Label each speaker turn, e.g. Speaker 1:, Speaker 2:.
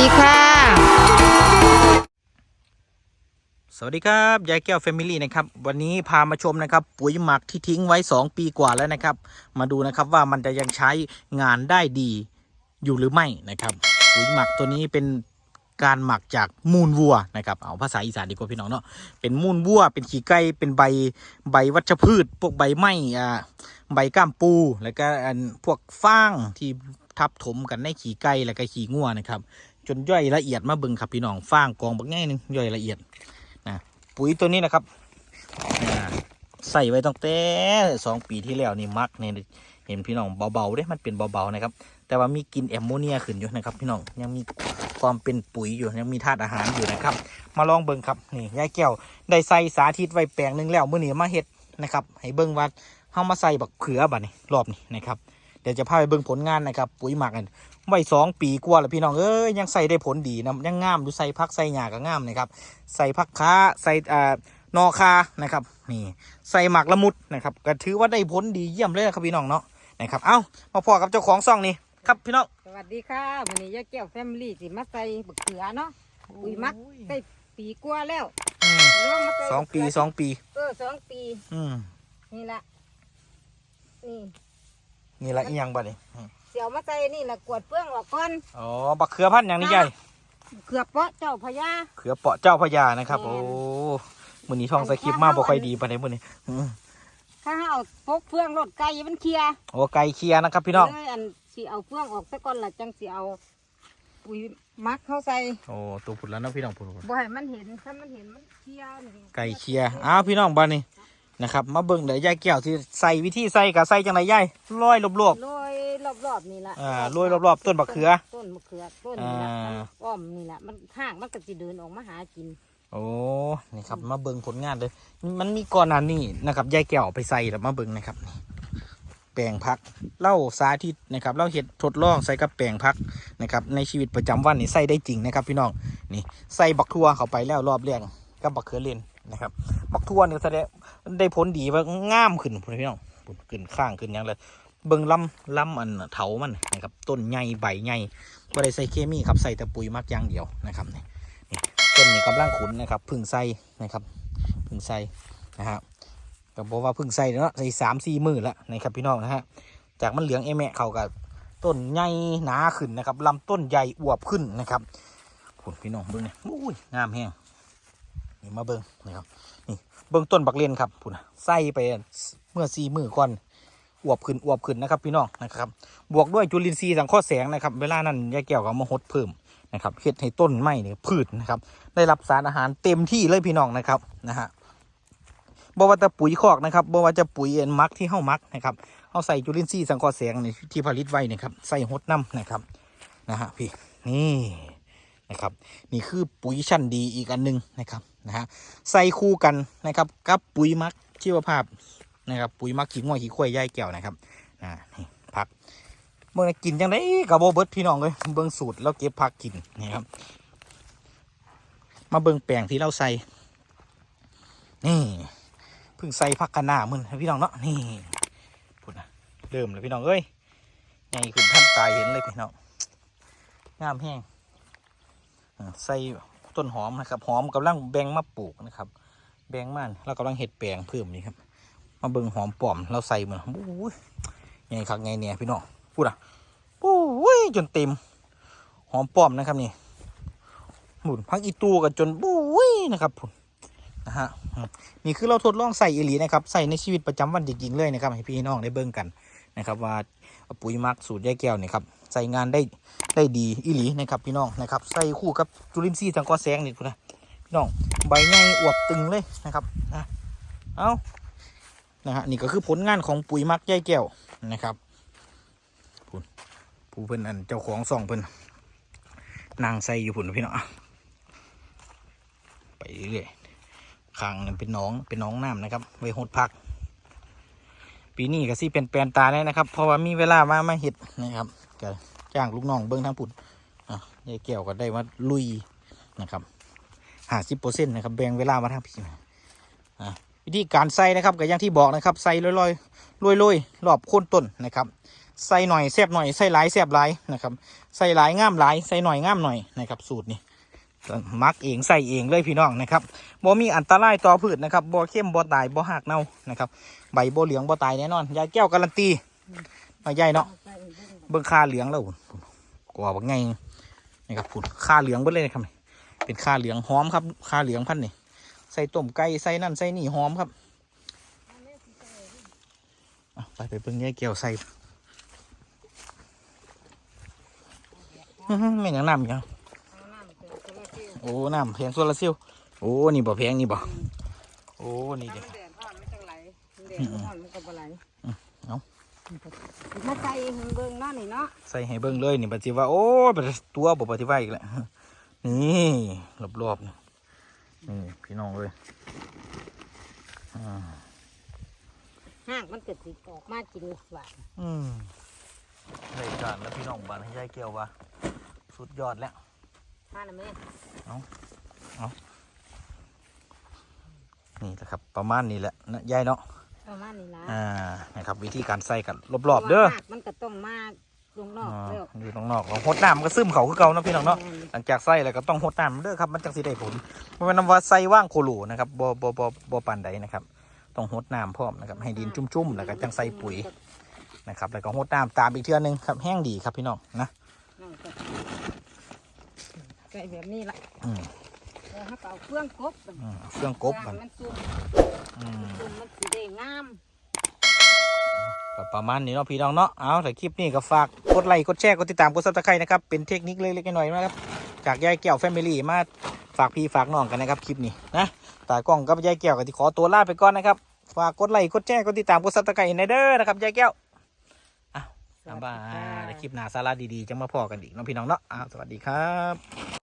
Speaker 1: ดีค่ะ
Speaker 2: สวัสดีครับ ยายแก้วแฟมิลี่นะครับ วันนี้พามาชมนะครับ ปุ๋ยหมักที่ทิ้งไว้ 2 ปีกว่าแล้วนะครับ มาดูนะครับว่ามันจะยังใช้งานได้ดีอยู่หรือไม่นะครับ ปุ๋ยหมักตัวนี้เป็นการหมักจากมูลวัวนะครับ เอาภาษาอีสานดีกว่าพี่น้องเนาะ เป็นมูลวัว เป็นขี้ไก่ เป็นใบใบวัชพืช พวกใบไม้อ่า ใบก้ามปู แล้วก็พวกฟางที่ทับถมกันในขี้ไก่ แล้วก็ขี้งัวนะครับ จนย่อยละเอียดมาเบิ่งครับพี่น้องฟางกองบักง่ายหนึงย่อยละเอียดนะปุ๋ยตัวนี้นะครับใส่ไว้ตั้งแต่สองปีที่แล้วนี่มักเนี่ยเห็นพี่น้องเบาๆด้วยมันเป็นเบาๆนะครับ แต่ว่ามีกลินแอมโมเนียขึ้นอยู่นะครับ พี่น้องยังมีความเป็นปุ๋ยอยู่ยังมีธาตุอาหารอยู่นะครับ มาลองเบิ่งครับนี่ยายแก้วได้ใส่สาธิตไว้แปลงนึงแล้วเมื่อนี้มาเฮ็ดนะครับ ให้เบิ่งว่าเฮามาใส่บักเขือบัดนี้รอบนี้นะครับ เดี๋ยวจะพาไปเบิ่งผลงานนะครับปุ๋ยหมักกันไว้สองปีกว่าแล้วพี่น้องเอ้ยยังใส่ได้ผลดีนะยังงามดูใส่พักใส่หญ้าก็งามนะครับใส่ผักค้าใส่อ่านอคานะครับนี่ใส่หมักละมุดนะครับก็ถือว่าได้ผลดีเยี่ยมเลยนะครับพี่น้องเนาะนะครับเอ้ามาพอกับเจ้าของซ่องนี่ครับพี่น้อง
Speaker 1: สวัสดีค่ะวันนี้ยายแก้วแฟมิลี่สิมาใส่บักเขือเนาะปุ๋ยมักใส่ปีกว่าแล้ว
Speaker 2: อืม
Speaker 1: ลองมาใส
Speaker 2: องปีสองปี
Speaker 1: เออสองปี
Speaker 2: อืม
Speaker 1: นี่ละนี่
Speaker 2: นี่ละอีหยังบัดนี้อืม
Speaker 1: เสียวมาใส่นี่ละกวดเปลืองออกก่อน
Speaker 2: อ๋อบักเขือพันธุ์อย่างนี้ใหญ่
Speaker 1: เขือเปาะเจ้าพญา
Speaker 2: เขือเปาะเจ้าพญานะครับ
Speaker 1: แม่น
Speaker 2: โอ้มือนี้ท่องสคริปต์มาบ่ค่อยดีปานใดมือนี้อืม
Speaker 1: ถ้าเอาพกเฟืองรถไก่มันเคลียร์
Speaker 2: โอ้ไก่เคลียร์นะครับ พี่น้อง
Speaker 1: เลยอันสิเอาเฟืองออกซะก่อนละจังสิเอาปุ๋ยมักเข้าใส่
Speaker 2: โอ้ตัวผุดแล้วนะพี่น้องผุด
Speaker 1: บ่ให้มันเห็นถ้ามันเห็นมันเคลียร์นี่
Speaker 2: ไก่เคลียร์อ้าวพี่น้องบ้านนี้ นะครับ มาเบิ่งเดี๋ยวยายแก้วที่ใส่วิธีใส่กับใส่จังไรยายร้อยรอบ
Speaker 1: โรยรอบๆนี่ละ
Speaker 2: อ่าโรยรอบๆต้นบักเขือ
Speaker 1: ต้นมะเขือต้นนี่ละ
Speaker 2: อ่า
Speaker 1: มันอ้อมนี่แหละมันห้างมันก็จะเดินออกมาหากิน
Speaker 2: โอ้นี่ครับมาเบิ่งผลงานเลยมันมีก่อนหน้านี้นะครับยายแก้วเอาไปใส่แล้วมาเบิ่งนะครับนี่แปลงพักเล่าสาธิตนะครับเล่าเห็ดทดลองใส่กับแปลงพักนะครับในชีวิตประจำวันนี่ใส่ได้จริงนะครับ พี่น้องนี่ใส่บักทั่วเข้าไปแล้วรอบแรกกับบักเขือเลนนะครับ บักทั่วนี่แสดง ได้ผลดีว่างามขึ้นพี่น้องขึ้นข้างขึ้นยังเลยเบิ่งลำลำอันเถามันนะครับต้นใหญ่ใบใหญ่ก็ได้ใส่เคมีครับใส่แต่ปุ๋ยมักอย่างเดียวนะครับนี่ต้นนี้กำลังขุนนะครับพึ่งใส่นะครับพึ่งใส่นะฮะก็บอกว่าพึ่งใส่เนาะใส่สามสี่มือแล้วนะครับพี่น้องนะฮะจากมันเหลืองเอแมะเขากับต้นใหญ่หนาขึ้นนะครับลำต้นใหญ่อวบขึ้นนะครับผลพี่น้องเบิ้งเนี่ยอุ้ยงามแห้ง นี่มาเบิ้งนะครับนี่เบิ้งต้นบักเลนครับพุ่นใส่ไปเมื่อสี่มือก่อนอวบขึ้นอวบขึ้นนะครับพี่น้องนะครับ บวกด้วยจุลินทรีย์สังเคราะห์แสงนะครับ เวลานั้นยายแก้วก็เอามาหดเพิ่มนะครับเฮ็ดให้ต้นไม้เนี่ยพืชนะครับ ได้รับสารอาหารเต็มที่เลยพี่น้องนะครับนะฮะบ่ว่าจะปุ๋ยคอกนะครับบ่ว่าจะปุ๋ยเอ็นมักที่เฮ้ามักนะครับเอาใส่จุลินทรีย์สังเคราะห์แสงนี่ที่ผลิตไว้นะครับ ใส่หดน้ำนะครับนะฮะพี่นี่ นะครับนี่คือปุ๋ยชั้นดีอีกอันหนึงนะครับนะฮะใส่คู่กันนะครับกับปุ๋ยมักชีวภาพนะครับปุ๋ยมักขี้ง่วยขี้ควายย่ายแก้วนะครับนะนี่ผักเมื่อกินจังไดกับโบเบิร์ตพี่น้องเลยเบิ่งสูตรแล้วเก็บผักกินนี่ครับมาเบิ่งแปลงที่เราใส่นี่เพิ่งใส่ผักคะน้ามึนให้พี่น้องเนาะนี่พูดนะเริ่มเลยพี่น้องเอ้ยใหญ่ขึ้นท่านตายเห็นเลยพี่น้องงามแห้ง ใส่ต้นหอมนะครับ หอมกำลังแบ่งมาปลูกนะครับ แบ่งมันเรากำลังเห็ดแปลงเพิ่มนี่ครับ มาเบิ่งหอมปลอมเราใส่มันโอ้ยใหญ่คักไงเนี่ยพี่น้องพูดอะโอ้ยจนเต็มหอมป้อมนะครับนี่หมุนพักอีตูกันจนบุ้ยนะครับพุ่นะฮะมนี่คือเราทดลองใส่อีหลีนะครับ ใส่ในชีวิตประจำวันจริงๆเลยนะครับ ให้พี่น้องได้เบิ่งกัน นะครับ ว่าปุ๋ยมักสูตรยายแก้วเนี่ยครับใส่งานได้ได้ดีอีหลีนะครับพี่น้องนะครับใส่คู่กับจุลินทรีย์สังเคราะห์แสงนี่พุ่นะพี่น้องใบใหญ่อวบตึงเลยนะครับนะเอานะฮะนี่ก็คือผลงานของปุ๋ยมักยายแก้วนะครับผู้เพิ่นอันเจ้าของซ่องเพิ่นนางใส่อยู่พุ่นพี่เนาะไปเรื่อยๆข้างเป็นน้องเป็นน้องน้ำนะครับไว้หดพัก ปีนี้ก็สิเป็นแปลนตาแน่นะครับ เพราะว่ามีเวลามามาเห็ดนะครับก็จ้างลูกน้องเบิ้งทั้งพุ่นอะยายแก้วก็ได้มาลุยนะครับห้าสิบเปอร์เซ็นต์นะครับแบ่งเวลามาทางพี่อะวิธีการใส่นะครับก็อย่างที่บอกนะครับใส่ลอยๆลอยๆรอบโคนต้นนะครับใส่หน่อยแซบหน่อยใส่หลายแซบหลายนะครับใส่หลายง่ามหลายใส่หน่อยง่ามหน่อยนะครับสูตรนี้ มักเองใส่เองเลยพี่น้องนะครับบ่มีอันตรายต่อพืชนะครับบ่เข้มบ่ตายบ่หักเน่านะครับ ใบบ่เหลืองบ่ตายแน่นอนยายแก้วการันตีมาใหญ่เนาะ
Speaker 1: เบิ่ง
Speaker 2: เบิ่งค่าเหลืองแล้วกว่าว่าไงนะครับพูดค่าเหลืองเบิ่งเลยนะครับเป็นค่าเหลืองหอมครับค่าเหลืองพันนี่ใส่ต้มไก่ใส่นั่นใส่นี่หอมครับไปไปเบิ่งยายแก้วใส่อื้อหือแม่นยังน้ำอยู่
Speaker 1: เอาน้ำเติมโซลาเซลล์
Speaker 2: โอ้น้ำแพงโซลาร์เซลล์โอ้นี่บ่แพงนี่บ่โอ้นี่
Speaker 1: ถ้า
Speaker 2: เด้อ
Speaker 1: มันแดดร้อนมันจังไหลมันแดดร้อนมันก็บ่ไหล
Speaker 2: อืมเอา
Speaker 1: มาใส่เบิ่งเบิ่งเนาะนี่เนาะ
Speaker 2: ใส่ให้เบิ่งเลยนี่ปฏิว่าโอ้ยบัดตัวบ่ปฏิว่าอีกแล้วนี่รอบๆนี่นี่พี่น้องเลยอ่า
Speaker 1: ห้างมันเกิดสิออกมากินหวาน
Speaker 2: อืมรายการแล้วพี่น้องบ้านให้ยายแก้วว่าสุดยอดแล้ว
Speaker 1: มาแล้วแม่
Speaker 2: นี่แหละครับประมาณนี้แหละนะยายเนาะ
Speaker 1: ประมาณนี้นะ
Speaker 2: อ่านะครับวิธีการใส่กันรอบๆเด้อ
Speaker 1: พราะว่าหากมันก็ต้องมาลงนอก
Speaker 2: อ่า
Speaker 1: แล้ว
Speaker 2: อยู่ตรงนอกเราหดน้ำมันก็ซึมเขาคือเก่าเนาะพี่น้องเนาะหลังจากใส่แล้วก็ต้องหดน้ำเด้อครับมันจังสิได้ผลเพราะมันนำว่าใส่ว่างโคโลนะครับบ่บ่บ่บ่ปานใดนะครับต้องหดน้ำพร้อมนะครับให้ดินชุ่มๆแล้วก็จังใส่ปุ๋ยนะครับแล้วก็หดน้ำตามอีกเทื่อหนึงครับแห้งดีครับพี่น้องนะ
Speaker 1: นั่นก็ ใส่แบบนี้ละ
Speaker 2: อืม
Speaker 1: แล้วเขาก็เอาเครื่องกบมัน
Speaker 2: อืมเครื่องกบมัน
Speaker 1: มันซุ่ม
Speaker 2: อืม
Speaker 1: ซุ่มมันสีได้งาม
Speaker 2: ก็ประมาณนี้เนาะพี่น้องเนาะเอาแต่คลิปนี้ก็ฝากกดไลค์กดแชร์กดติดตามกดซับสไครต์นะครับเป็นเทคนิคเล็กๆน้อยๆนะครับจากยายแก้วแฟมิลี่มาฝากพี่ฝากน้องกันนะครับคลิปนี้นะตากล้องกับยายแก้วก็ที่ขอตัวลาไปก่อนนะครับฝากกดไลค์กดแชร์กดติดตามกดซับสไครต์ในเด้อนะครับยายแก้วอะบ๊ายบายในคลิปหน้าสาระดีๆจะมาพอกันอีกเน้องพี่น้องเนาะอะสวัสดีครับ